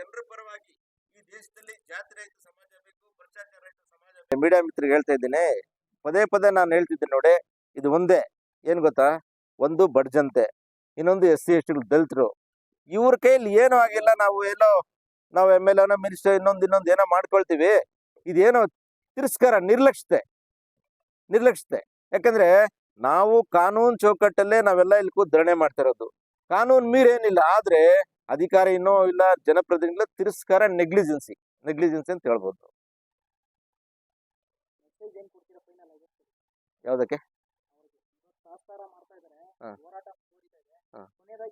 ಜನರ ಪರವಾಗಿ ಈ ದೇಶದಲ್ಲಿ ಜಾತಿ ರಹಿತ ಸಮಾಜ ಬೇಕು ಭ್ರಷ್ಟಾಚಾರ ರಹಿತ ಸಮಾಜ ಮೀಡಿಯಾ ಮಿತ್ರರಿಗೆ ಹೇಳ್ತಾ ಇದ್ದೀನಿ, ಪದೇ ಪದೇ ನಾನು ಹೇಳ್ತಿದ್ದೀನಿ ನೋಡಿ, ಇದು ಒಂದೇ. ಏನ್ ಗೊತ್ತಾ? ಒಂದು ಬಡ್ಜಂತೆ, ಇನ್ನೊಂದು ಎಸ್ ಸಿ, ಎಸ್ ಟಿ ದಲಿತರು. ಇವ್ರ ಕೈಯಲ್ಲಿ ಏನೂ ಆಗಿಲ್ಲ, ನಾವು ಎಲ್ಲೋ, ನಾವು ಎಂ ಎಲ್ ಎನೋ ಮಿನಿಸ್ಟರ್ ಇನ್ನೊಂದು ಇನ್ನೊಂದು ಏನೋ ಮಾಡ್ಕೊಳ್ತೀವಿ. ಇದೇನೋ ತಿರಸ್ಕಾರ, ನಿರ್ಲಕ್ಷ್ಯತೆ ನಿರ್ಲಕ್ಷ್ಯತೆ. ಯಾಕಂದ್ರೆ, ನಾವು ಕಾನೂನು ಚೌಕಟ್ಟಲ್ಲೇ ನಾವೆಲ್ಲ ಇಲ್ಲಿ ಕೂತ್ ಧರಣೆ ಮಾಡ್ತಾ ಇರೋದು. ಕಾನೂನು ಮೀರೇನಿಲ್ಲ ಆದ್ರೆ ಅಧಿಕಾರ ಇನ್ನೂ ಇಲ್ಲ ಜನಪ್ರತಿನಿಧಿಗಳ ತಿರಸ್ಕಾರ ನೆಗ್ಲಿಜೆನ್ಸಿ ನೆಗ್ಲಿಜೆನ್ಸಿ ಅಂತ ಹೇಳ್ಬೋದು. ಯಾವುದಕ್ಕೆ? ಏನ್ ಏನ್? ಏನು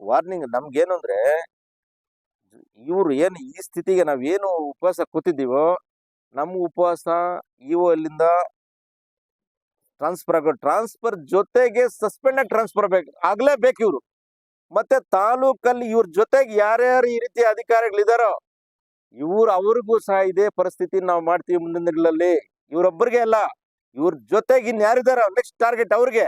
ವಾರ್ನಿಂಗ್ ನಮ್ಗೇನು ಅಂದ್ರೆ ಇವ್ರು ಏನು ಈ ಸ್ಥಿತಿಗೆ ನಾವೇನು ಉಪವಾಸ ಕೂತಿದ್ದೀವೋ ನಮ್ಮ ಉಪವಾಸ ಇವು ಅಲ್ಲಿಂದ ಟ್ರಾನ್ಸ್ಫರ್ ಆಗೋ ಟ್ರಾನ್ಸ್ಫರ್ ಜೊತೆಗೆ ಸಸ್ಪೆಂಡ್ ಟ್ರಾನ್ಸ್ಫರ್ ಬೇಕು, ಆಗ್ಲೇಬೇಕು ಇವ್ರು. ಮತ್ತೆ ತಾಲೂಕಲ್ಲಿ ಇವ್ರ ಜೊತೆಗೆ ಯಾರ್ಯಾರು ಈ ರೀತಿ ಅಧಿಕಾರಿಗಳಿದಾರೋ, ಇವ್ರ ಅವ್ರಿಗೂ ಸಹ ಇದೇ ಪರಿಸ್ಥಿತಿ ನಾವು ಮಾಡ್ತೀವಿ ಮುಂದಿನ ದಿನಗಳಲ್ಲಿ ಇವ್ರೊಬ್ಬರಿಗೆ ಅಲ್ಲ, ಇವ್ರ ಜೊತೆಗೆ ಇನ್ ಯಾರಿದಾರೋ ನೆಕ್ಸ್ಟ್ ಟಾರ್ಗೆಟ್ ಅವ್ರಿಗೆ.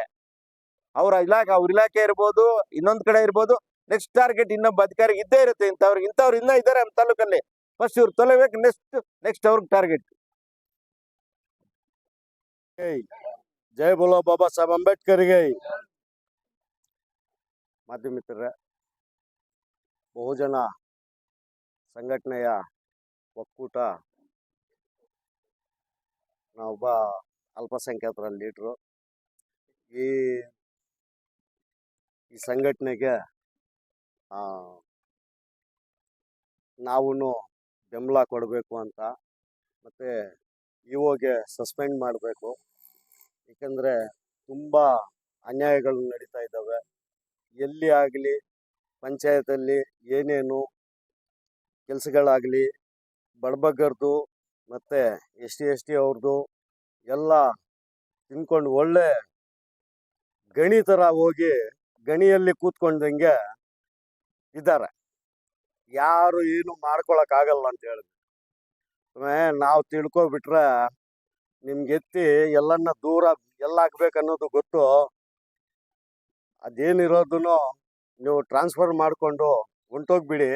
ಅವ್ರ ಇಲಾಖೆ ಅವ್ರ ಇಲಾಖೆ ಇರ್ಬೋದು, ಇನ್ನೊಂದ್ ಕಡೆ ಇರ್ಬೋದು ನೆಕ್ಸ್ಟ್ ಟಾರ್ಗೆಟ್ ಇನ್ನೊಬ್ಬ ಅಧಿಕಾರಿ ಇದ್ದೇ ಇರುತ್ತೆ ಇಂಥವ್ರಿಗೆ ಇಂಥವ್ರು ಇನ್ನ ಇದ್ದಾರೆ ನಮ್ಮ ತಾಲೂಕಲ್ಲಿ. ಫಸ್ಟ್ ಇವ್ರು ತೊಲಬೇಕು ನೆಕ್ಸ್ಟ್ ನೆಕ್ಸ್ಟ್ ಅವ್ರಿಗೆ ಟಾರ್ಗೆಟ್ ಜೈ ಬೋಲೋ ಬಾಬಾ ಸಾಹೇಬ್ ಅಂಬೇಡ್ಕರ್ಗೆ. ಮಾಧ್ಯಮ ಬಹುಜನ ಸಂಘಟನೆಯ ಒಕ್ಕೂಟ ನಾವೊಬ್ಬ ಅಲ್ಪಸಂಖ್ಯಾತರ ಲೀಡ್ರು. ಈ ಈ ಸಂಘಟನೆಗೆ ನಾವು ಬೆಂಬಲ ಕೊಡಬೇಕು ಅಂತ ಮತ್ತು ಇಒಗೆ ಸಸ್ಪೆಂಡ್ ಮಾಡಬೇಕು. ಏಕೆಂದರೆ ತುಂಬ ಅನ್ಯಾಯಗಳು ನಡೀತಾ ಇದ್ದಾವೆ. ಎಲ್ಲಿ ಆಗಲಿ ಪಂಚಾಯತಲ್ಲಿ ಏನೇನು ಕೆಲಸಗಳಾಗಲಿ, ಬಡಬಗ್ಗರದು ಮತ್ತು ಎಸ್ ಟಿ ಎಸ್ ಟಿ ಅವ್ರದ್ದು ಎಲ್ಲ ತಿನ್ಕೊಂಡು ಒಳ್ಳೆ ಗಣಿ ಥರ ಹೋಗಿ ಗಣಿಯಲ್ಲಿ ಕೂತ್ಕೊಂಡಂಗೆ ಇದ್ದಾರೆ. ಯಾರು ಏನು ಮಾಡ್ಕೊಳಕ್ಕಾಗಲ್ಲ ಅಂತ ಹೇಳಿದ್ರು. ನಾವು ತಿಳ್ಕೊಬಿಟ್ರೆ ನಿಮ್ಗೆ ಎತ್ತಿ ಎಲ್ಲನ್ನ ದೂರ ಎಲ್ಲ ಹಾಕ್ಬೇಕು ಅನ್ನೋದು ಗೊತ್ತು. ಅದೇನಿರೋದನ್ನು ನೀವು ಟ್ರಾನ್ಸ್ಫರ್ ಮಾಡಿಕೊಂಡು ಹೊಂಟೋಗ್ಬಿಡಿ.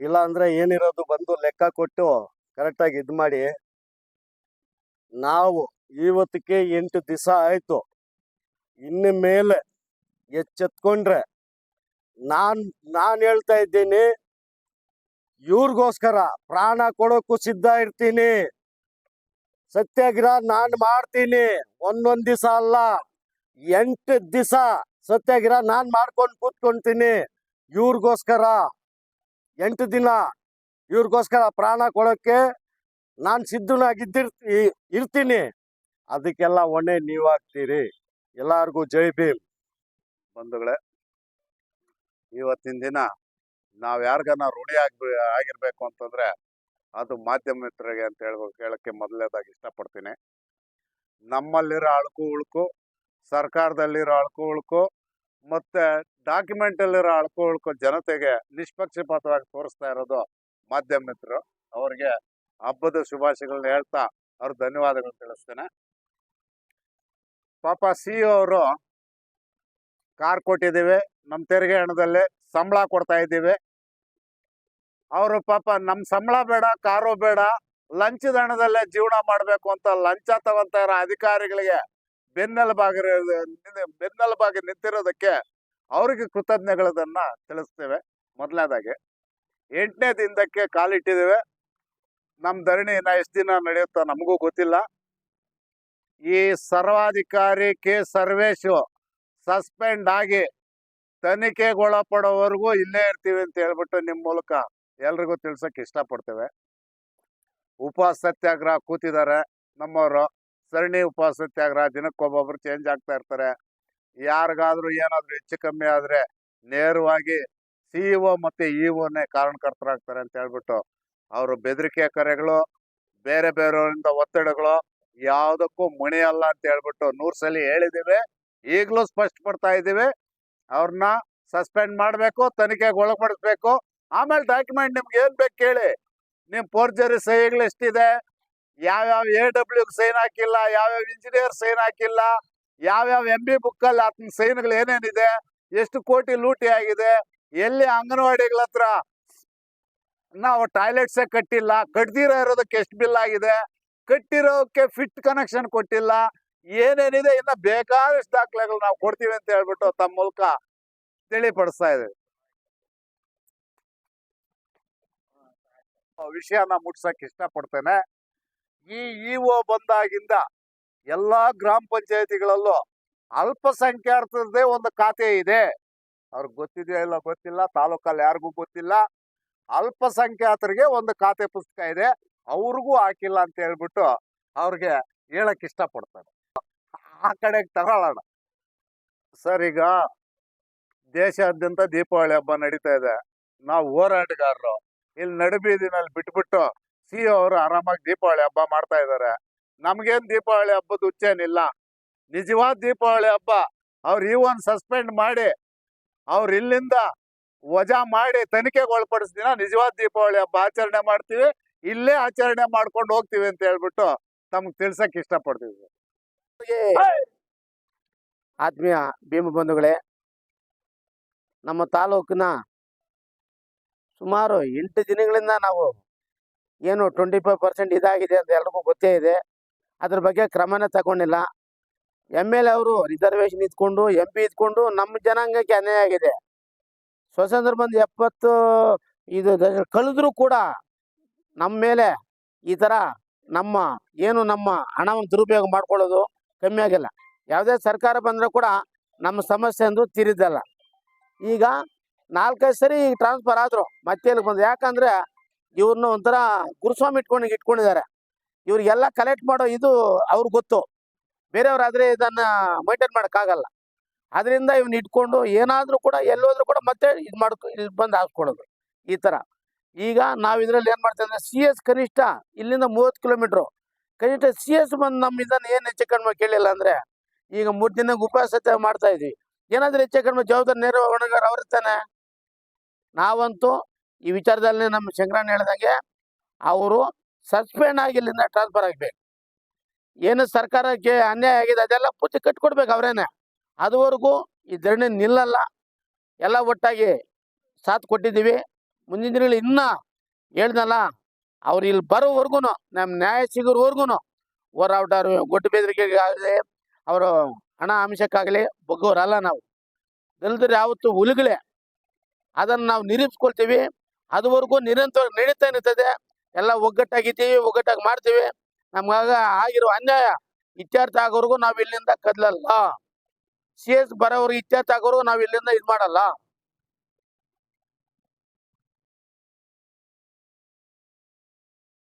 ಇಲ್ಲ ಅಂದರೆ ಏನಿರೋದು ಬಂದು ಲೆಕ್ಕ ಕೊಟ್ಟು ಕರೆಕ್ಟಾಗಿ ಇದು ಮಾಡಿ. ನಾವು ಇವತ್ತಿಗೆ ಎಂಟು ದಿವಸ ಆಯ್ತು. ಇನ್ನು ಮೇಲೆ ಎಚ್ಚೆತ್ಕೊಂಡ್ರೆ ನಾನು ನಾನು ಹೇಳ್ತಾ ಇದ್ದೀನಿ. ಇವ್ರಿಗೋಸ್ಕರ ಪ್ರಾಣ ಕೊಡೋಕ್ಕೂ ಸಿದ್ಧ ಇರ್ತೀನಿ. ಸತ್ಯಾಗ್ರಹ ನಾನು ಮಾಡ್ತೀನಿ. ಒಂದೊಂದ್ ದಿವಸ ಅಲ್ಲ. ಎಂಟು ದಿವಸ ಸತ್ಯಾಗ್ರಹ ನಾನ್ ಮಾಡ್ಕೊಂಡು ಕೂತ್ಕೊಂತೀನಿ. ಇವ್ರಿಗೋಸ್ಕರ ಎಂಟು ದಿನ ಇವ್ರಿಗೋಸ್ಕರ ಪ್ರಾಣ ಕೊಡೋಕ್ಕೆ ನಾನು ಸಿದ್ಧನಾಗಿದ್ದಿರ್ ಇರ್ತೀನಿ. ಅದಕ್ಕೆಲ್ಲ ಹೊಣೆ ನೀವಾಗ್ತೀರಿ. ಎಲ್ಲಾರ್ಗೂ ಜೈ ಭೀಮ್. ಬಂಧುಗಳೇ, ಇವತ್ತಿನ ದಿನ ನಾವು ಯಾರಿಗಾನ ಋಣಿ ಆಗ್ಬಿ, ಆಗಿರ್ಬೇಕು ಅಂತಂದ್ರೆ ಅದು ಮಾಧ್ಯಮ ಮಿತ್ರರಿಗೆ ಅಂತ ಹೇಳ್ಬೋದು ಹೇಳಕ್ಕೆ ಮೊದಲನೇದಾಗಿ ಇಷ್ಟಪಡ್ತೀನಿ. ನಮ್ಮಲ್ಲಿರೋ ಅಳಕು ಉಳುಕು, ಸರ್ಕಾರದಲ್ಲಿರೋ ಅಳಕು ಉಳುಕು, ಮತ್ತೆ ಡಾಕ್ಯುಮೆಂಟ್ ಅಲ್ಲಿರೋ ಅಳುಕು ಉಳುಕು ಜನತೆಗೆ ನಿಷ್ಪಕ್ಷಪಾತವಾಗಿ ತೋರಿಸ್ತಾ ಇರೋದು ಮಾಧ್ಯಮ ಮಿತ್ರರು. ಅವ್ರಿಗೆ ಹಬ್ಬದ ಶುಭಾಶಯಗಳನ್ನ ಹೇಳ್ತಾ ಅವ್ರ ಧನ್ಯವಾದಗಳು ತಿಳಿಸ್ತೇನೆ. ಪಾಪ ಸಿ ಅವರು ಕಾರ್ ಕೊಟ್ಟಿದ್ದೀವಿ ನಮ್ಮ ತೆರಿಗೆ ಹಣದಲ್ಲಿ ಸಂಬಳ ಕೊಡ್ತಾ ಇದ್ದೀವಿ. ಅವರು ಪಾಪ ನಮ್ಮ ಸಂಬಳ ಬೇಡ, ಕಾರು ಬೇಡ, ಲಂಚದ ಹಣದಲ್ಲೇ ಜೀವನ ಮಾಡಬೇಕು ಅಂತ ಲಂಚ ತಗೊಂತ ಇರೋ ಅಧಿಕಾರಿಗಳಿಗೆ ಬೆನ್ನೆಲುಬಾಗಿ ಬೆನ್ನೆಲುಬಾಗಿ ನಿಂತಿರೋದಕ್ಕೆ ಅವರಿಗೆ ಕೃತಜ್ಞಗಳನ್ನ ತಿಳಿಸ್ತೇವೆ. ಮೊದಲನೇದಾಗಿ, ಎಂಟನೇ ದಿನದಕ್ಕೆ ಕಾಲಿಟ್ಟಿದ್ದೇವೆ. ನಮ್ಮ ಧರಣಿ ಇನ್ನ ಎಷ್ಟು ದಿನ ನಡೆಯುತ್ತೋ ನಮಗೂ ಗೊತ್ತಿಲ್ಲ. ಈ ಸರ್ವಾಧಿಕಾರಿ ಕೆ ಸರ್ವೇಶು ಸಸ್ಪೆಂಡ್ ಆಗಿ ತನಿಖೆಗೊಳಪಡೋವರೆಗೂ ಇಲ್ಲೇ ಇರ್ತೀವಿ ಅಂತ ಹೇಳ್ಬಿಟ್ಟು ನಿಮ್ಮ ಮೂಲಕ ಎಲ್ರಿಗೂ ತಿಳ್ಸೋಕೆ ಇಷ್ಟಪಡ್ತೇವೆ. ಉಪವಾಸ ಸತ್ಯಾಗ್ರಹ ಕೂತಿದ್ದಾರೆ. ನಮ್ಮವರು ಸರಣಿ ಉಪವಾಸ ಸತ್ಯಾಗ್ರಹ ದಿನಕ್ಕೊಬ್ಬೊಬ್ರು ಚೇಂಜ್ ಆಗ್ತಾ ಇರ್ತಾರೆ. ಯಾರಿಗಾದ್ರೂ ಏನಾದರೂ ಹೆಚ್ಚು ಕಮ್ಮಿ ಆದ್ರೆ ನೇರವಾಗಿ ಸಿ ಒ ಮತ್ತೆ ಇ ಒನೇ ಕಾರಣಕರ್ತರಾಗ್ತಾರೆ ಅಂತ ಹೇಳ್ಬಿಟ್ಟು ಅವರು ಬೆದರಿಕೆ ಕರೆಗಳು, ಬೇರೆ ಬೇರೆಯವರಿಂದ ಒತ್ತಡಗಳು, ಯಾವುದಕ್ಕೂ ಮಣಿಯಲ್ಲ ಅಂತ ಹೇಳ್ಬಿಟ್ಟು ನೂರು ಸಲ ಹೇಳಿದ್ದೀವಿ. ಈಗಲೂ ಸ್ಪಷ್ಟಪಡ್ತಾ ಇದ್ದೀವಿ. ಅವ್ರನ್ನ ಸಸ್ಪೆಂಡ್ ಮಾಡಬೇಕು, ತನಿಖೆಗೆ ಒಳಪಡಿಸ್ಬೇಕು. ಆಮೇಲೆ ಡಾಕ್ಯುಮೆಂಟ್ ನಿಮ್ಗೆ ಏನ್ ಬೇಕು ಕೇಳಿ. ನಿಮ್ ಫೋರ್ಜರಿ ಸಹಿಗಳು ಎಷ್ಟಿದೆ ಯಾವ್ಯಾವ ಎ ಡಬ್ಲ್ಯೂ ಸೈನ್ ಹಾಕಿಲ್ಲ, ಯಾವ್ಯಾವ ಇಂಜಿನಿಯರ್ ಸೈನ್ ಹಾಕಿಲ್ಲ, ಯಾವ್ಯಾವ ಎಂ ಬಿ ಬುಕ್ಕಲ್ಲಿ ಆತನ ಸೈನ್ಗಳು ಏನೇನಿದೆ, ಎಷ್ಟು ಕೋಟಿ ಲೂಟಿ ಆಗಿದೆ, ಎಲ್ಲಿ ಅಂಗನವಾಡಿಗಳ ಹತ್ರ ನಾವು ಟಾಯ್ಲೆಟ್ಸೇ ಕಟ್ಟಿಲ್ಲ, ಕಟ್ದಿರೋ ಇರೋದಕ್ಕೆ ಎಷ್ಟು ಬಿಲ್ ಆಗಿದೆ, ಕಟ್ಟಿರೋಕೆ ಫಿಟ್ ಕನೆಕ್ಷನ್ ಕೊಟ್ಟಿಲ್ಲ, ಏನೇನಿದೆ, ಇನ್ನ ಬೇಕಾದಷ್ಟು ದಾಖಲೆಗಳು ನಾವು ಕೊಡ್ತೀವಿ ಅಂತ ಹೇಳ್ಬಿಟ್ಟು ತಮ್ಮ ಮೂಲಕ ತಿಳಿಪಡಿಸ್ತಾ ಇದ್ದೀವಿ. ವಿಷಯನ ಮುಟ್ಸಕ್ ಇಷ್ಟಪಡ್ತೇನೆ. ಈ ಇಒ ಬಂದಾಗಿಂದ ಎಲ್ಲಾ ಗ್ರಾಮ ಪಂಚಾಯತಿಗಳಲ್ಲೂ ಅಲ್ಪಸಂಖ್ಯಾತರದೇ ಒಂದು ಖಾತೆ ಇದೆ. ಅವ್ರಿಗೆ ಗೊತ್ತಿದೆಯೋ ಇಲ್ಲ ಗೊತ್ತಿಲ್ಲ, ತಾಲೂಕಲ್ಲಿ ಯಾರಿಗೂ ಗೊತ್ತಿಲ್ಲ. ಅಲ್ಪಸಂಖ್ಯಾತರಿಗೆ ಒಂದು ಖಾತೆ ಪುಸ್ತಕ ಇದೆ. ಅವ್ರಿಗೂ ಹಾಕಿಲ್ಲ ಅಂತ ಹೇಳ್ಬಿಟ್ಟು ಅವ್ರಿಗೆ ಹೇಳಕ್ ಇಷ್ಟಪಡ್ತಾರೆ ಆ ಕಡೆಗೆ ತಗೊಳ್ಳೋಣ. ಸರ್, ಈಗ ದೇಶಾದ್ಯಂತ ದೀಪಾವಳಿ ಹಬ್ಬ ನಡೀತಾ ಇದೆ. ನಾವು ಹೋರಾಟಗಾರರು. ಇಲ್ಲಿ ನಡುಬೀದಿನಲ್ಲಿ ಬಿಟ್ಬಿಟ್ಟು ಸಿ ಅವರು ಆರಾಮಾಗಿ ದೀಪಾವಳಿ ಹಬ್ಬ ಮಾಡ್ತಾ ಇದ್ದಾರೆ ನಮ್ಗೇನ್ ದೀಪಾವಳಿ ಹಬ್ಬದ ಹುಚ್ಚೇನಿಲ್ಲ. ನಿಜವಾದ ದೀಪಾವಳಿ ಹಬ್ಬ. ಅವ್ರು ಈ ಒಂದು ಸಸ್ಪೆಂಡ್ ಮಾಡಿ, ಅವ್ರು ಇಲ್ಲಿಂದ ವಜಾ ಮಾಡಿ ತನಿಖೆಗೆ ಒಳಪಡಿಸ್ ದಿನ ನಿಜವಾದ ದೀಪಾವಳಿ ಹಬ್ಬ ಆಚರಣೆ ಮಾಡ್ತೀವಿ. ಇಲ್ಲೇ ಆಚರಣೆ ಮಾಡ್ಕೊಂಡು ಹೋಗ್ತೀವಿ ಅಂತ ಹೇಳ್ಬಿಟ್ಟು ತಮ್ಗೆ ತಿಳ್ಸಕ್ ಇಷ್ಟಪಡ್ತೀವಿ. ಪಡ್ತೀವಿ ಆತ್ಮೀಯ ಭೀಮ ಬಂಧುಗಳೇ, ನಮ್ಮ ತಾಲೂಕಿನ ಸುಮಾರು ಎಂಟು ದಿನಗಳಿಂದ ನಾವು ಏನು ಟ್ವೆಂಟಿ ಫೈವ್ ಪರ್ಸೆಂಟ್ ಇದಾಗಿದೆ ಅಂತ ಎಲ್ರಿಗೂ ಗೊತ್ತೇ ಇದೆ. ಅದ್ರ ಬಗ್ಗೆ ಕ್ರಮನೇ ತಗೊಂಡಿಲ್ಲ. ಎಂ ಎಲ್ ಎ ಅವರು ರಿಸರ್ವೇಶನ್ ಇದ್ಕೊಂಡು ಎಂ ಪಿ ಇದ್ಕೊಂಡು ನಮ್ಮ ಜನಾಂಗಕ್ಕೆ ಅನ್ಯಾಯ ಆಗಿದೆ. ಸ್ವತಂತ್ರ ಬಂದು ಎಪ್ಪತ್ತು ಇದು ಕಳೆದ್ರೂ ಕೂಡ ನಮ್ಮ ಮೇಲೆ ಈ ಥರ ನಮ್ಮ ಏನು ನಮ್ಮ ಹಣವನ್ನು ದುರುಪಯೋಗ ಮಾಡ್ಕೊಳ್ಳೋದು ಕಮ್ಮಿ ಆಗಿಲ್ಲ. ಯಾವುದೇ ಸರ್ಕಾರ ಬಂದರೂ ಕೂಡ ನಮ್ಮ ಸಮಸ್ಯೆ ಅಂದು ತೀರಿದ್ದಲ್ಲ. ಈಗ ನಾಲ್ಕೈದು ಸರಿ ಟ್ರಾನ್ಸ್ಫರ್ ಆದ್ರು ಮತ್ತೆ ಎಲ್ಲಿ ಬಂದು ಯಾಕಂದ್ರೆ ಇವ್ರನ್ನ ಒಂಥರ ಗುರುಸ್ವಾಮಿ ಇಟ್ಕೊಂಡು ಇಟ್ಕೊಂಡಿದ್ದಾರೆ. ಇವ್ರಿಗೆಲ್ಲ ಕಲೆಕ್ಟ್ ಮಾಡೋ ಇದು ಅವ್ರಿಗೆ ಗೊತ್ತು. ಬೇರೆಯವ್ರಾದ್ರೆ ಇದನ್ನ ಮೈಂಟೈನ್ ಮಾಡೋಕ್ಕಾಗಲ್ಲ. ಅದರಿಂದ ಇವ್ನ ಇಟ್ಕೊಂಡು ಏನಾದರೂ ಕೂಡ ಎಲ್ಲೋದ್ರೂ ಕೂಡ ಮತ್ತೆ ಇದು ಮಾಡ್ಕೊ ಇಲ್ಲಿ ಬಂದು ಹಾಕ್ಕೊಳ್ಳೋದು ಈ ಥರ ಈಗ ನಾವು ಇದರಲ್ಲಿ ಏನು ಮಾಡ್ತೀವಿ ಅಂದರೆ ಸಿ ಎಸ್ ಕನಿಷ್ಠ ಇಲ್ಲಿಂದ ಮೂವತ್ತು ಕಿಲೋಮೀಟ್ರು. ಕನಿಷ್ಠ ಸಿ ಎಸ್ ಬಂದು ನಮ್ಮ ಇದನ್ನು ಏನು ಹೆಚ್ಚು ಕಡಿಮೆ ಕೇಳಿಲ್ಲ ಅಂದರೆ ಈಗ ಮೂರು ದಿನ ಉಪವಾಸ ಮಾಡ್ತಾ ಇದ್ವಿ. ಏನಾದ್ರೂ ಹೆಚ್ಚು ಕಡಿಮೆ ಜವಾಬ್ದಾರಿ ನಿರ್ವಹಣೆಗಾರ ಅವ್ರ ತಾನೆ. ನಾವಂತೂ ಈ ವಿಚಾರದಲ್ಲಿ ನಮ್ಮ ಶಂಕರಣ್ಣ ಹೇಳ್ದಂಗೆ ಅವರು ಸಸ್ಪೆಂಡ್ ಆಗಿ ಇಲ್ಲಿಂದ ಟ್ರಾನ್ಸ್ಫರ್ ಆಗಬೇಕು. ಏನು ಸರ್ಕಾರಕ್ಕೆ ಅನ್ಯಾಯ ಆಗಿದೆ ಅದೆಲ್ಲ ಪೂರ್ತಿ ಕಟ್ಕೊಡ್ಬೇಕು ಅವರೇನೆ. ಅದುವರೆಗೂ ಈ ಧರಣಿ ನಿಲ್ಲಲ್ಲ. ಎಲ್ಲ ಒಟ್ಟಾಗಿ ಸಾಥ್ ಕೊಟ್ಟಿದ್ದೀವಿ. ಮುಂದಿನ ದಿನಗಳು ಇನ್ನೂ ಹೇಳ್ದಲ್ಲ, ಅವ್ರು ಇಲ್ಲಿ ಬರೋವರೆಗೂ ನಮ್ಮ ನ್ಯಾಯ ಸಿಗೋರ್ವರ್ಗೂ ಹೋರಾಟ ಗೊಟ್ಟು ಬೆದರಿಕೆಗಾಗಲಿ, ಅವರು ಹಣ ಅಂಶಕ್ಕಾಗಲಿ ಬಗ್ಗೋರಲ್ಲ ನಾವು. ದಲಿತರು ಯಾವತ್ತು ಹುಲಿಗಳೇ. ಅದನ್ನು ನಾವು ನಿರೂಪಿಸ್ಕೊಳ್ತೀವಿ ಅದುವರೆಗೂ ನಿರಂತರ ನಡೀತಾ ಇರ್ತದೆ ಎಲ್ಲ ಒಗ್ಗಟ್ಟಾಗಿದ್ದೀವಿ, ಒಗ್ಗಟ್ಟಾಗಿ ಮಾಡ್ತೀವಿ. ನಮ್ಗಾಗ ಆಗಿರೋ ಅನ್ಯಾಯ ಇತ್ಯರ್ಥ ಆಗೋರ್ಗು ನಾವು ಇಲ್ಲಿಂದ ಕದಲಲ್ಲ. ಸಿ ಎಸ್ ಬರೋವ್ರಿಗೆ ಇತ್ಯರ್ಥ ಆಗೋರ್ಗು ನಾವು ಇಲ್ಲಿಂದ ಇದು ಮಾಡಲ್ಲ